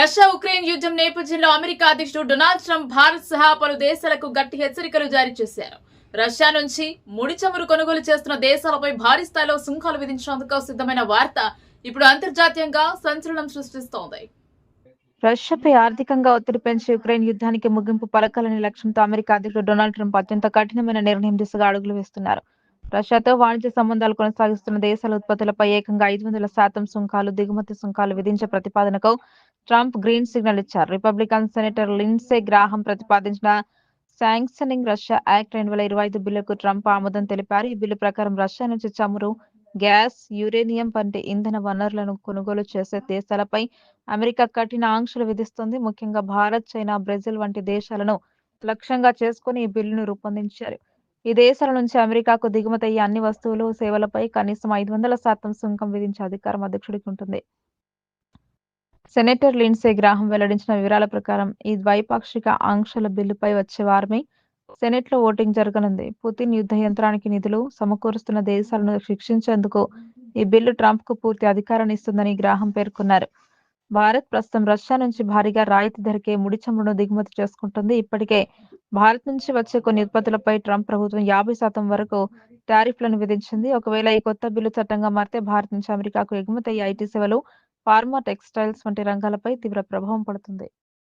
Russia Ukraine యుద్ధం నేపథ్యంలో America అధ్యక్షుడు డొనాల్డ్ ట్రంప్ భారత్ సహా పలు దేశాలకు గట్టి హెచ్చరికలు జారీ చేశారు. రష్యా నుంచి ముడి చమురు కొనుగోలు చేస్తున్న దేశాలపై భారీ స్థాయిలో సుంకాలు విధించేందుకు సిద్ధమైన వార్త ఇప్పుడు అంతర్జాతీయంగా సంచలనం సృష్టిస్తోంది. రష్యాపై ఆర్థికంగా ఒత్తిడి పెంచి ఉక్రెయిన్ యుద్ధానికి ముగింపు పలకాలనే లక్ష్యంతో అమెరికా అధ్యక్షుడు డొనాల్డ్ ట్రంప్ అత్యంత కఠినమైన నిర్ణయం దిశగా అడుగులు వేస్తున్నారు. రష్యాతో వాణిజ్య సంబంధాలు కొనసాగిస్తున్న దేశాల ఉత్పత్తులపై ఏకంగా ఐదు వందల శాతం సుంకాలు దిగుమతి సుంకాలు విధించే ప్రతిపాదనకు ట్రంప్ గ్రీన్ సిగ్నల్ ఇచ్చారు. రిపబ్లికన్ సెనేటర్ లిన్సే గ్రాహం ప్రతిపాదించిన శాంక్షనింగ్ రష్యా యాక్ట్ రెండు వేల ఇరవై ఐదు బిల్లుకు ట్రంప్ ఆమోదం తెలిపారు. ఈ బిల్లు ప్రకారం రష్యా నుంచి చమురు గ్యాస్ యురేనియం వంటి ఇంధన వనరులను కొనుగోలు చేసే దేశాలపై అమెరికా కఠిన ఆంక్షలు విధిస్తుంది. ముఖ్యంగా భారత్ చైనా బ్రెజిల్ వంటి దేశాలను లక్ష్యంగా చేసుకుని ఈ బిల్లును రూపొందించారు. ఈ దేశాల నుంచి అమెరికాకు దిగుమతి అయ్యే అన్ని వస్తువులు సేవలపై కనీసం ఐదు వందల శాతం సుంకం విధించే అధికారం అధ్యక్షుడికి ఉంటుంది. సెనేటర్ లిన్సే గ్రాహం వెల్లడించిన వివరాల ప్రకారం ఈ ద్వైపాక్షిక ఆంక్షల బిల్లుపై వచ్చే వారమే సెనెట్లో ఓటింగ్ జరగనుంది. పుతిన్ యుద్ధ యంత్రానికి నిధులు సమకూరుస్తున్న దేశాలను శిక్షించేందుకు ఈ బిల్లు ట్రంప్కు పూర్తి అధికారాన్ని ఇస్తుందని గ్రాహం పేర్కొన్నారు. భారత్ ప్రస్తుతం రష్యా నుంచి భారీగా రాయితీ ధరకే ముడి చమురును దిగుమతి చేసుకుంటుంది. ఇప్పటికే భారత్ నుంచి వచ్చే కొన్ని ఉత్పత్తులపై ట్రంప్ ప్రభుత్వం యాభై శాతం వరకు టారిఫ్లను విధించింది. ఒకవేళ ఈ కొత్త బిల్లు చట్టంగా మారితే భారత్ నుంచి అమెరికాకు ఎగుమతి అయ్యే ఐటీ సేవలు ఫార్మా టెక్స్టైల్స్ వంటి రంగాలపై తీవ్ర ప్రభావం పడుతుంది.